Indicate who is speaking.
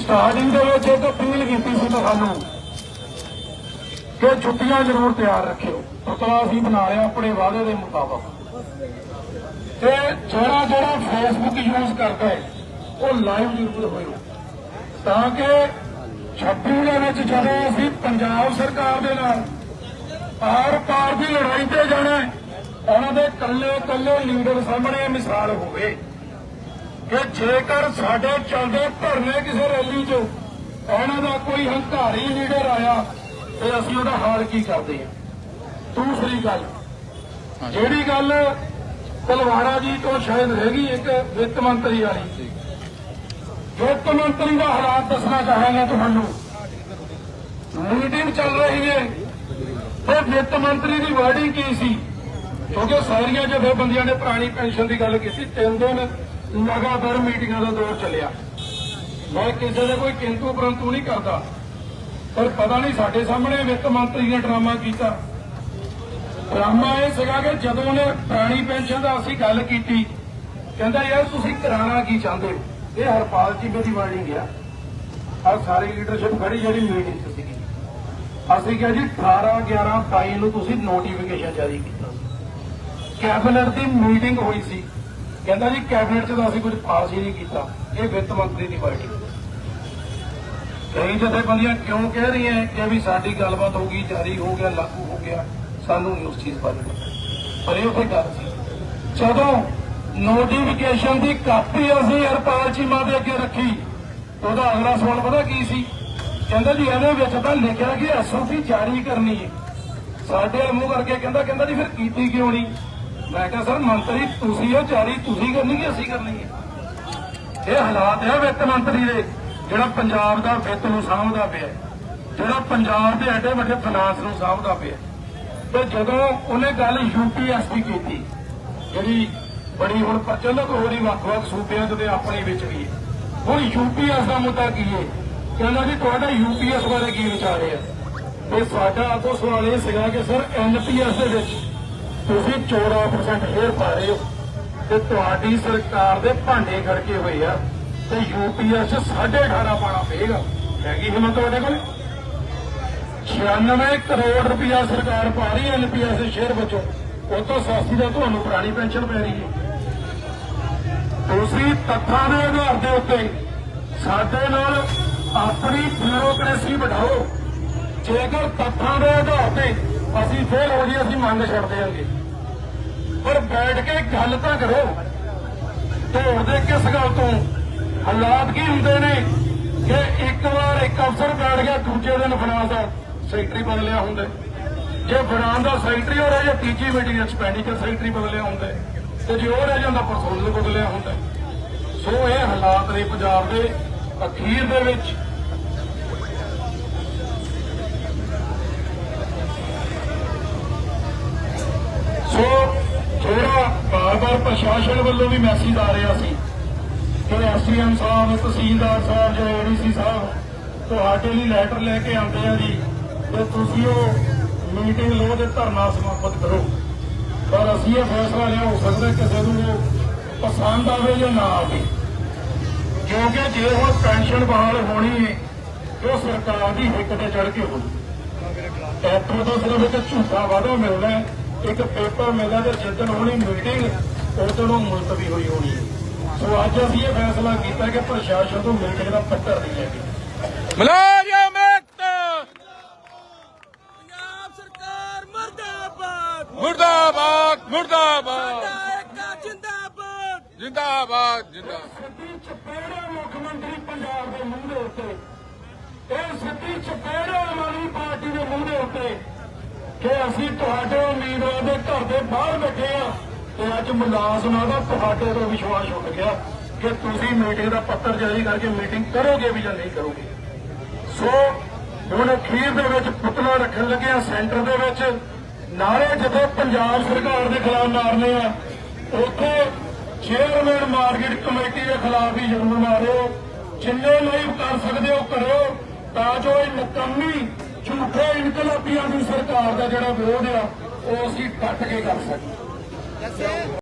Speaker 1: Starting ਦੇ ਵਿੱਚ ਇੱਕ ਅਪੀਲ ਕੀਤੀ ਸੀ ਤੁਹਾਨੂੰ ਕਿ ਛੁੱਟੀਆਂ ਜ਼ਰੂਰ ਤਿਆਰ ਰੱਖਿਓ। ਪੁਤਲਾ ਅਸੀਂ ਬਣਾ ਲਿਆ ਆਪਣੇ ਵਾਅਦੇ ਦੇ ਮੁਤਾਬਕ। ਤੇ ਜਿਹੜਾ ਜਿਹੜਾ ਫੇਸਬੁੱਕ ਯੂਜ਼ ਕਰਦਾ ਹੈ, ਉਹ ਲਾਈਵ ਜ਼ਰੂਰ ਹੋਇਓ। ਤਾਂ ਕਿ 26 ਦੇ ਵਿੱਚ ਜਦੋਂ ਅਸੀਂ ਪੰਜਾਬ ਸਰਕਾਰ ਦੇ ਨਾਲ ਆਰ ਪਾਰ ਦੀ ਲੜਾਈ ਤੇ ਜਾਣਾ ਉਹਨਾਂ ਦੇ ਕੱਲੇ ਕੱਲੇ ਲੀਡਰ ਸਾਹਮਣੇ ਮਿਸਾਲ ਹੋਵੇ। ਕਿ ਜੇਕਰ ਸਾਡੇ ਚੱਲਦੇ ਧਰਨੇ ਕਿਸੇ ਰੈਲੀ 'ਚ ਉਹਨਾਂ ਦਾ ਕੋਈ ਹੰਕਾਰੀ ਲੀਡਰ ਆਇਆ ਤੇ ਅਸੀਂ ਉਹਦਾ ਹਾਲ ਕੀ ਕਰਦੇ ਹਾਂ? ਦੂਸਰੀ ਗੱਲ ਜਿਹੜੀ ਗੱਲ ਤਲਵਾੜਾ ਜੀ ਤੋਂ ਸ਼ਾਇਦ ਰਹਿ ਗਈ ਇੱਕ ਵਿੱਤ ਮੰਤਰੀ ਵਾਲੀ। ਵਿੱਤ ਮੰਤਰੀ ਦਾ ਹਾਲਾਤ ਦੱਸਣਾ ਚਾਹਾਂਗਾ ਤੁਹਾਨੂੰ। ਮੀਟਿੰਗ ਚੱਲ ਰਹੀ ਹੈ ਤੇ ਵਿੱਤ ਮੰਤਰੀ ਦੀ ਵਰਡਿੰਗ ਕੀ ਸੀ? ਕਿਉਂਕਿ ਸਾਰੀਆਂ ਜਥੇਬੰਦੀਆਂ ਨੇ ਪੁਰਾਣੀ ਪੈਨਸ਼ਨ ਦੀ ਗੱਲ ਕੀਤੀ ਤਿੰਨ ਦਿਨ ਲਗਾਤਾਰ ਮੀਟਿੰਗਾਂ ਦਾ ਦੌਰ ਚੱਲਿਆ। ਮੈਂ ਕਿਸੇ ਦੇ ਕੋਈ ਕਿੰਤੂ ਪਰੰਤੂ ਨਹੀਂ ਕਰਦਾ। ਪਰ ਪਤਾ ਨਹੀਂ ਸਾਡੇ ਸਾਹਮਣੇ ਵਿੱਤ ਮੰਤਰੀ ਨੇ ਡਰਾਮਾ ਕੀਤਾ। ਡਰਾਮਾ ਇਹ ਸੀਗਾ ਕਿ ਜਦੋਂ ਉਹਨੇ ਪੁਰਾਣੀ ਪੈਨਸ਼ਨ ਦਾ ਅਸੀਂ ਗੱਲ ਕੀਤੀ, ਕਹਿੰਦਾ, ਯਾਰ, ਤੁਸੀਂ ਕਰਾਣਾ ਕੀ ਚਾਹੁੰਦੇ ਹੋ? ਇਹ ਹਰਪਾਲ ਜੀ ਦੀ ਵਰਡਿੰਗ ਗਿਆ। ਆ ਸਾਰੀ ਲੀਡਰਸ਼ਿਪ ਖੜੀ ਜਿਹੜੀ ਮੀਟਿੰਗ 'ਚ ਸੀਗੀ। ਅਸੀਂ ਕਿਹਾ ਜੀ 18 11 22 ਨੂੰ ਤੁਸੀਂ ਨੋਟੀਫਿਕੇਸ਼ਨ ਜਾਰੀ ਕੀਤਾ। ਕੈਬਨਿਟ ਦੀ ਮੀਟਿੰਗ ਹੋਈ ਸੀ। ਕਹਿੰਦਾ ਜੀ ਕੈਬਨਿਟ 'ਚ ਤਾਂ ਅਸੀਂ ਕੁਝ ਪਾਸ ਹੀ ਨਹੀਂ ਕੀਤਾ। ਇਹ ਵਿੱਤ ਮੰਤਰੀ ਦੀ ਪਾਰਟੀ। ਕਈ ਜਥੇਬੰਦੀਆਂ ਕਿਉਂ ਕਹਿ ਰਹੀਆਂ ਕਿ ਵੀ ਸਾਡੀ ਗੱਲਬਾਤ ਹੋ ਗਈ, ਜਾਰੀ ਹੋ ਗਿਆ, ਲਾਗੂ ਹੋ ਗਿਆ, ਸਾਨੂੰ ਨਹੀਂ ਉਸ ਚੀਜ਼ ਬਾਰੇ ਪਰ ਇਹ ਕੋਈ ਗੱਲ ਸੀ। ਜਦੋਂ ਨੋਟੀਫਿਕੇਸ਼ਨ ਦੀ ਕਾਪੀ ਅਸੀਂ ਹਰਪਾਲ ਚੀਮਾ ਦੇ ਅੱਗੇ ਰੱਖੀ, ਉਹਦਾ ਅਗਲਾ ਸਵਾਲ ਪਤਾ ਕੀ ਸੀ? ਕਹਿੰਦਾ ਜੀ, ਇਹਦੇ ਵਿੱਚ ਤਾਂ ਲਿਖਿਆ ਕਿ ਐਸਓਪੀ ਜਾਰੀ ਕਰਨੀ ਹੈ। ਸਾਡੇ ਵੱਲ ਮੂੰਹ ਕਰਕੇ ਕਹਿੰਦਾ ਕਹਿੰਦਾ ਜੀ, ਫਿਰ ਕੀਤੀ ਕਿਉਂ ਨਹੀਂ? ਮੈਂ ਕਿਹਾ, ਸਰ, ਮੰਤਰੀ, ਤੁਸੀਂ ਉਹ ਜਾਰੀ ਤੁਸੀਂ ਕਰਨੀ ਕਿ ਅਸੀਂ ਕਰਨੀ ਹੈ? ਇਹ ਹਾਲਾਤ ਹੈ ਵਿੱਤ ਮੰਤਰੀ ਦੇ, ਜਿਹੜਾ ਪੰਜਾਬ ਦਾ ਵਿੱਤ ਨੂੰ ਸਾਂਭਦਾ ਪਿਆ ਜਿਹੜਾ ਪੰਜਾਬ ਦੇ ਐਡੇ ਵੱਡੇ ਫਾਈਨਾਂਸ ਨੂੰ ਸਾਂਭਦਾ ਪਿਆ ਤੇ ਜਦੋਂ ਉਹਨੇ ਗੱਲ ਯੂਪੀਐਸਸੀ ਕੀਤੀ, ਜਿਹੜੀ ਬੜੀ ਹੁਣ ਪ੍ਰਚਲਿਤ ਹੋ ਰਹੀ ਵੱਖ-ਵੱਖ ਸੂਬਿਆਂ 'ਚ ਤੇ ਆਪਣੇ ਵਿੱਚ ਵੀ ਹੈ। ਹੁਣ ਯੂਪੀਐਸ ਦਾ ਮੁੱਦਾ ਕੀ ਹੈ? ਕਹਿੰਦਾ ਜੀ, ਤੁਹਾਡਾ ਯੂਪੀਐਸ ਬਾਰੇ ਕੀ ਵਿਚਾਰ ਹੈ? ਤੇ ਸਾਡਾ ਅੱਗੋਂ ਸਵਾਲ ਇਹ ਸੀਗਾ ਕਿ, ਸਰ ਐਨਪੀਐਸ ਦੇ ਵਿੱਚ ਤੁਸੀਂ 14% ਫੇਰ ਪਾ ਰਹੇ ਹੋ। ਤੇ ਤੁਹਾਡੀ ਸਰਕਾਰ ਦੇ ਭਾਂਡੇ ਖੜਕੇ ਹੋਏ ਆ। ਤੇ ਯੂਪੀਐਸ 'ਚ 18.5 ਪਾਣਾ ਪਏਗਾ। ਹੈਗੀ ਹਿੰਮਤ ਤੁਹਾਡੇ ਕੋਲ? 96 ਕਰੋੜ ਰੁਪਇਆ ਸਰਕਾਰ ਪਾ ਰਹੀ ਹੈ ਐਨਪੀਐਸ ਦੇ ਸ਼ੇਅਰ ਵਿੱਚੋਂ ਉਹ ਤੋਂ ਸਸਤੀ ਦਾ ਤੁਹਾਨੂੰ ਪੁਰਾਣੀ ਪੈਨਸ਼ਨ ਪੈ ਰਹੀ ਹੈ। ਦੂਸਰੀ ਤੱਥਾਂ ਦੇ ਆਧਾਰ ਦੇ ਉੱਤੇ ਸਾਡੇ ਨਾਲ ਆਪਣੀ ਬਿਊਰੋਕ੍ਰੇਸੀ ਵਧਾਓ ਜੇਕਰ ਤੱਥਾਂ ਦੇ ਆਧਾਰ ਤੇ ਅਸੀਂ ਫੇਲ ਹੋ ਜੀ ਅਸੀਂ ਮੰਗ ਛੱਡ ਦਿਆਂਗੇ ਪਰ ਬੈਠ ਕੇ ਗੱਲ ਤਾਂ ਕਰੋ। ਢੋੜਦੇ ਕਿਸ ਗੱਲ ਤੋਂ? ਹਾਲਾਤ ਕੀ ਹੁੰਦੇ ਨੇ? ਕਿ ਇੱਕ ਵਾਰ ਇੱਕ ਅਫਸਰ ਬੈਠ ਗਿਆ, ਦੂਜੇ ਦਿਨ ਫਾਈਨਾਂਸ ਦਾ ਸੈਕਟਰੀ ਬਦਲਿਆ ਹੁੰਦਾ ਜੇ ਫਾਈਨਾਂਸ ਦਾ ਸੈਕਟਰੀ ਹੋ ਰਿਹਾ ਜਾਂ ਤੀਜੀ ਮੀਟਿੰਗ ਐਕਸਪੈਂਡੀਚਰ ਸੈਕਟਰੀ ਬਦਲਿਆ ਹੁੰਦਾ ਤੇ ਜੇ ਉਹ ਰਹਿ ਜਾਂਦਾ ਪਰਸੋਨਲ ਬਦਲਿਆ ਹੁੰਦਾ ਸੋ ਇਹ ਹਾਲਾਤ ਨੇ ਪੰਜਾਬ ਦੇ ਅਖੀਰ ਦੇ ਵਿੱਚ ਸੋ ਜਿਹੜਾ ਬਾਰ-ਬਾਰ ਪ੍ਰਸ਼ਾਸਨ ਵੱਲੋਂ ਵੀ ਮੈਸੇਜ ਆ ਰਿਹਾ ਸੀ ਕਿ ਐਸਡੀਐਮ ਸਾਹਿਬ ਤਹਿਸੀਲਦਾਰ ਸਾਹਿਬ ਜਾਂ ਏਡੀਸੀ ਸਾਹਿਬ ਤੁਹਾਡੇ ਲਈ ਲੈਟਰ ਲੈ ਕੇ ਆਉਂਦੇ ਆ ਜੀ ਤੇ ਤੁਸੀਂ ਉਹ ਮੀਟਿੰਗ ਲੋ ਦੇ ਧਰਨਾ ਸਮਾਪਤ ਕਰੋ। ਪਰ ਅਸੀਂ ਇਹ ਫੈਸਲਾ ਲਿਆ ਹੋ ਸਕਦਾ ਕਿਸੇ ਨੂੰ ਉਹ ਪਸੰਦ ਆਵੇ ਜਾਂ ਨਾ ਆਵੇ। ਕਿਉਂਕਿ ਜੇ ਹੁਣ ਪੈਨਸ਼ਨ ਬਹਾਲ ਹੋਣੀ ਹੈ ਉਹ ਸਰਕਾਰ ਦੀ ਹਿੱਕ ਤੇ ਚੜ ਕੇ ਹੋਣੀ ਇੱਥੋਂ ਤੋਂ ਸਿਰਫ ਇੱਕ ਝੂਠਾ ਵਾਅਦਾ ਮਿਲਦਾ ਹੈ, ਇੱਕ ਪੇਪਰ ਮਿਲਦਾ ਤੇ ਜਿੱਦਣ ਹੋਣੀ ਮੀਟਿੰਗ ਉਦੋਂ ਨੂੰ ਮੁਲਤਵੀ ਹੋਈ ਹੋਣੀ ਹੈ। ਸੋ ਅੱਜ ਅਸੀਂ ਇਹ ਫੈਸਲਾ ਕੀਤਾ ਕਿ ਪ੍ਰਸ਼ਾਸਨ ਤੋਂ ਮੀਟਿੰਗ ਦਾ ਪੱਤਰ ਨਹੀਂ ਲੈਗੇ
Speaker 2: ਮੁਲਾਜ਼ਮ ਏਕਤਾ
Speaker 3: ਪੰਜਾਬ ਸਰਕਾਰ ਮਰਦਾਬਾਦ।
Speaker 2: ਮੁਰਦਾਬਾਦ ਮੁਰਦਾਬਾਦ!
Speaker 3: ਜਿੰਦਾਬਾਦ।
Speaker 2: ਜਿੰਦਾਬਾਦ ਜਿੰਦਾਬਾਦ!
Speaker 1: ਸਿੱਧੀ ਚਪੇੜਾ ਮੁੱਖ ਮੰਤਰੀ ਪੰਜਾਬ ਦੇ ਮੂੰਹ ਦੇ ਉੱਤੇ। ਇਹ ਸਿੱਧੀ ਚਪੇੜਾ ਆਮ ਆਦਮੀ ਪਾਰਟੀ ਦੇ ਮੂੰਹ ਦੇ ਉੱਤੇ ਕਿ ਅਸੀਂ ਤੁਹਾਡੇ ਉਮੀਦਵਾਰ ਦੇ ਘਰ ਦੇ ਬਾਹਰ ਬੈਠੇ ਆ ਤੇ ਅੱਜ ਮੁਲਾਜ਼ਮਾਂ ਦਾ ਤੁਹਾਡੇ ਤੋਂ ਵਿਸ਼ਵਾਸ ਉੱਠ ਗਿਆ ਕਿ ਤੁਸੀਂ ਮੀਟਿੰਗ ਦਾ ਪੱਤਰ ਜਾਰੀ ਕਰਕੇ ਮੀਟਿੰਗ ਕਰੋਗੇ ਵੀ ਜਾਂ ਨਹੀਂ ਕਰੋਗੇ। ਸੋ ਹੁਣ ਅਖੀਰ ਦੇ ਵਿੱਚ ਪੁਤਲਾ ਰੱਖਣ ਲੱਗੇ ਆ ਸੈਂਟਰ ਦੇ ਵਿੱਚ। ਨਾਰੇ ਜਦੋਂ ਪੰਜਾਬ ਸਰਕਾਰ ਦੇ ਖਿਲਾਫ ਮਾਰਨੇ ਆ, ਉੱਥੇ ਚੇਅਰਮੈਨ ਮਾਰਕੀਟ ਕਮੇਟੀ ਦੇ ਖਿਲਾਫ ਵੀ ਜ਼ਰੂਰ ਮਾਰਿਓ ਜਿੰਨੇ ਲਾਈਵ ਕਰ ਸਕਦੇ ਹੋ, ਕਰਿਓ, ਤਾਂ ਜੋ ਇਹ ਨਕਾਮੀ ਝੂਠੇ ਇਨਕਲਾਬੀਆਂ ਦੀ ਸਰਕਾਰ ਦਾ ਜਿਹੜਾ ਵਿਰੋਧ ਆ ਉਹ ਅਸੀਂ ਡਟ ਕੇ ਕਰ ਸਕਦੇ